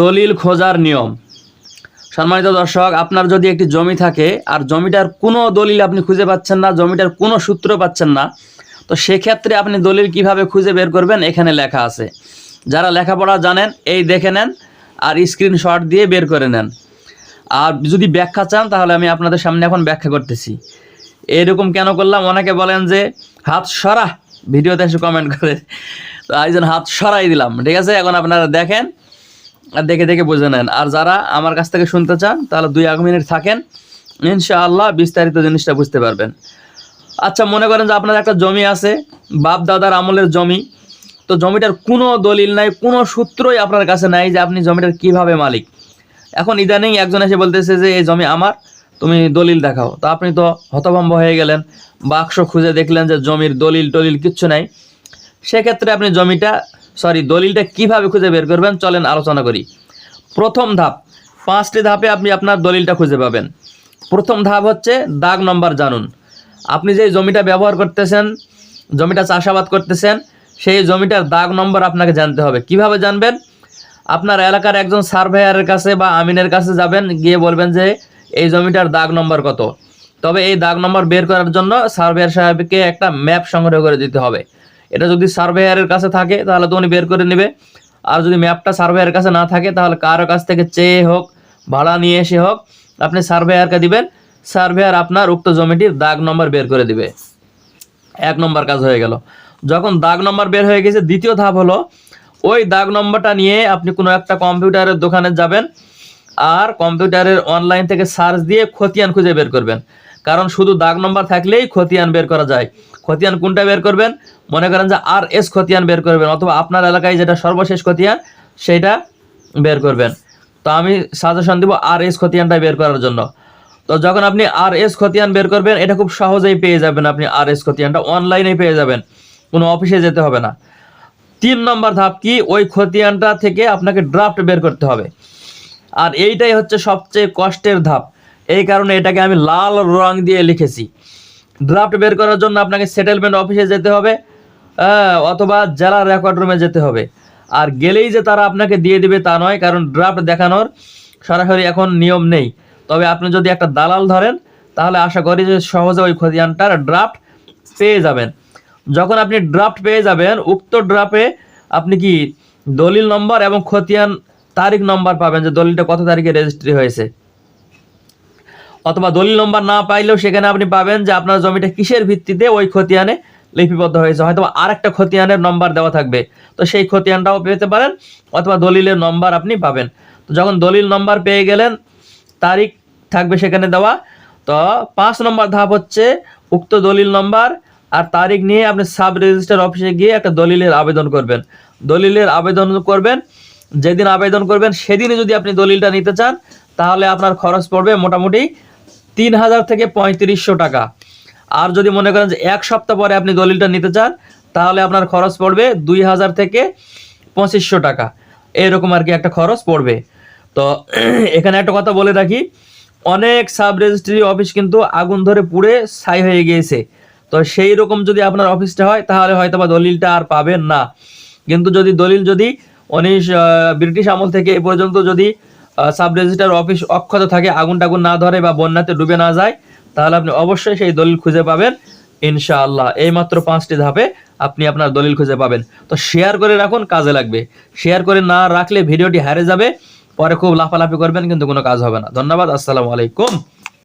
দলিল খোঁজার নিয়ম। সম্মানিত দর্শক, আপনার যদি একটি জমি থাকে, আর জমিটার কোনো দলিল আপনি খুঁজে পাচ্ছেন না, জমিটার কোনো সূত্র পাচ্ছেন না, তো সেক্ষেত্রে আপনি দলিল কীভাবে খুঁজে বের করবেন এখানে লেখা আছে। যারা লেখাপড়া জানেন, এই দেখে নেন আর স্ক্রিনশট দিয়ে বের করে নেন। আর যদি ব্যাখ্যা চান, তাহলে আমি আপনাদের সামনে এখন ব্যাখ্যা করতেছি। এরকম কেন করলাম? অনেকে বলেন যে, হাত সরা ভিডিওতে এসে কমেন্ট করে। তো এই হাত সরাই দিলাম, ঠিক আছে? এখন আপনারা দেখেন দেখে দেখে বুঝে নেন। আর যারা আমার কাছ থেকে শুনতে চান, তাহলে দুই এক মিনিট থাকেন। ইনশাআল্লাহ বিস্তারিত জিনিসটা বুঝতে পারবেন। আচ্ছা মনে করেন যে আপনার একটা জমি আছে বাপ দাদার আমলের জমি। তো জমিটার কোনো দলিল নাই, কোনো সূত্রই আপনার কাছে নাই যে আপনি জমিটার কীভাবে মালিক। এখন ইদানিং একজন এসে বলতেছে যে, এই জমি আমার, তুমি দলিল দেখাও। তো আপনি তো হতভম্ব হয়ে গেলেন, বাক্স খুঁজে দেখলেন যে জমির দলিল টলিল কিচ্ছু নাই। সেক্ষেত্রে আপনি জমিটা সরি, দলিলটা কীভাবে খুঁজে বের করবেন? চলেন আলোচনা করি। প্রথম ধাপ, পাঁচটি ধাপে আপনি আপনার দলিলটা খুঁজে পাবেন। প্রথম ধাপ হচ্ছে দাগ নম্বর জানুন। আপনি যে জমিটা ব্যবহার করতেছেন, জমিটা চাষাবাদ করতেছেন, সেই জমিটার দাগ নম্বর আপনাকে জানতে হবে। কীভাবে জানবেন? আপনার এলাকার একজন সার্ভেয়ারের কাছে বা আমিনের কাছে যাবেন, গিয়ে বলবেন যে, এই জমিটার দাগ নম্বর কত? তবে এই দাগ নম্বর বের করার জন্য সার্ভেয়ার সাহেবকে একটা ম্যাপ সংগ্রহ করে দিতে হবে। এটা যদি সার্ভেয়ারের কাছে থাকে, তাহলে তো বের করে নেবে। আর যদি ম্যাপটা সার্ভেয়ারের কাছে না থাকে, তাহলে কারও কাছ থেকে চেয়ে হোক, ভাড়া নিয়ে এসে হোক, আপনি সার্ভেয়ারকে দিবেন। সার্ভেয়ার আপনার উক্ত জমিটির দাগ নম্বর বের করে দিবে। এক নম্বর কাজ হয়ে গেল। যখন দাগ নম্বর বের হয়ে গেছে, দ্বিতীয় ধাপ হলো, ওই দাগ নম্বরটা নিয়ে আপনি কোনো একটা কম্পিউটারের দোকানে যাবেন, আর কম্পিউটারের অনলাইন থেকে সার্চ দিয়ে খতিয়ান খুঁজে বের করবেন। কারণ শুধু দাগ নম্বর থাকলেই খতিয়ান বের করা যায়। খতিয়ান কোনটা বের করবেন? মনে করেন যে আর এস খতিয়ান বের করবেন, অথবা আপনার এলাকায় যেটা সর্বশেষ খতিয়ান সেইটা বের করবেন। তো আমি সাজেশন দিব আর এস খতিয়ানটা বের করার জন্য। তো যখন আপনি আর এস খতিয়ান বের করবেন, এটা খুব সহজেই পেয়ে যাবেন আপনি আর এস খতিয়ানটা। অনলাইনে পেয়ে যাবেন, কোনো অফিসে যেতে হবে না। তিন নম্বর ধাপ কি? ওই খতিয়ানটা থেকে আপনাকে ড্রাফট বের করতে হবে। আর এইটাই হচ্ছে সবচেয়ে কষ্টের ধাপ। এই কারণে এটাকে আমি লাল রং দিয়ে লিখেছি। ড্রাফট বের করার জন্য আপনাকে সেটেলমেন্ট অফিসে যেতে হবে অথবা জেলা রেকর্ড রুমে যেতে হবে। আর গেলেই যে তারা আপনাকে দিয়ে দিবে তা নয়, কারণ ড্রাফট দেখানোর সরাসরি এখন নিয়ম নেই। তবে আপনি যদি একটা দালাল ধরেন, তাহলে আশা করি যে সহজে ওই খতিয়ানটার ড্রাফট পেয়ে যাবেন। যখন আপনি ড্রাফট পেয়ে যাবেন, উক্ত ড্রাফটে আপনি কি দলিল নম্বর এবং খতিয়ান তারিখ নম্বর পাবেন, যে দলিলটা কত তারিখে রেজিস্ট্রি হয়েছে। অথবা দলিল নম্বর না পাইলেও সেখানে আপনি পাবেন যে আপনার জমিটা কিসের ভিত্তিতে ওই খতিয়ানে লিপিবদ্ধ হয়েছে। হয়তো আরেকটা খতিয়ানের নম্বর দেওয়া থাকবে। তো সেই খতিয়ানটাও পেতে পারেন অথবা দলিলের নম্বর আপনি পাবেন। তো যখন দলিল নম্বর পেয়ে গেলেন, তারিখ থাকবে সেখানে দেওয়া। তো পাঁচ নম্বর ধাপ হচ্ছে উক্ত দলিল নম্বর আর তারিখ নিয়ে আপনি সাব রেজিস্টার অফিসে গিয়ে একটা দলিলের আবেদন করবেন। দলিলের আবেদন করবেন, যেদিন আবেদন করবেন, সেদিনই যদি আপনি দলিলটা নিতে চান, তাহলে আপনার খরচ পড়বে মোটামুটি তিন হাজার থেকে পঁয়ত্রিশশো টাকা। আর যদি মনে করেন যে এক সপ্তাহ পরে আপনি দলিলটা নিতে চান, তাহলে আপনার খরচ পড়বে দুই হাজার থেকে পঁচিশশো টাকা। এরকম আর কি একটা খরচ পড়বে। তো এখানে একটা কথা বলে রাখি, অনেক সাব রেজিস্ট্রি অফিস কিন্তু আগুন ধরে পুড়ে ছাই হয়ে গিয়েছে। তো সেই রকম যদি আপনার অফিসটা হয়, তাহলে হয়তো বা দলিলটা আর পাবেন না। কিন্তু যদি দলিল যদি উনিশ ব্রিটিশ আমল থেকে এ পর্যন্ত যদি সাব রেজিস্ট্রার অফিস অক্ষত থাকে, আগুন টাগুন না ধরে বা বন্যাতে ডুবে না যায়, তাহলে আপনি অবশ্যই সেই দলিল খুঁজে পাবেন, ইনশাআল্লাহ। এই মাত্র পাঁচটি ধাপে আপনি আপনার দলিল খুঁজে পাবেন। তো শেয়ার করে রাখুন, কাজে লাগবে। শেয়ার করে না রাখলে ভিডিওটি হারে যাবে, পরে খুব লাফালাফি করবেন, কিন্তু কোনো কাজ হবে না। ধন্যবাদ, আসসালামু আলাইকুম।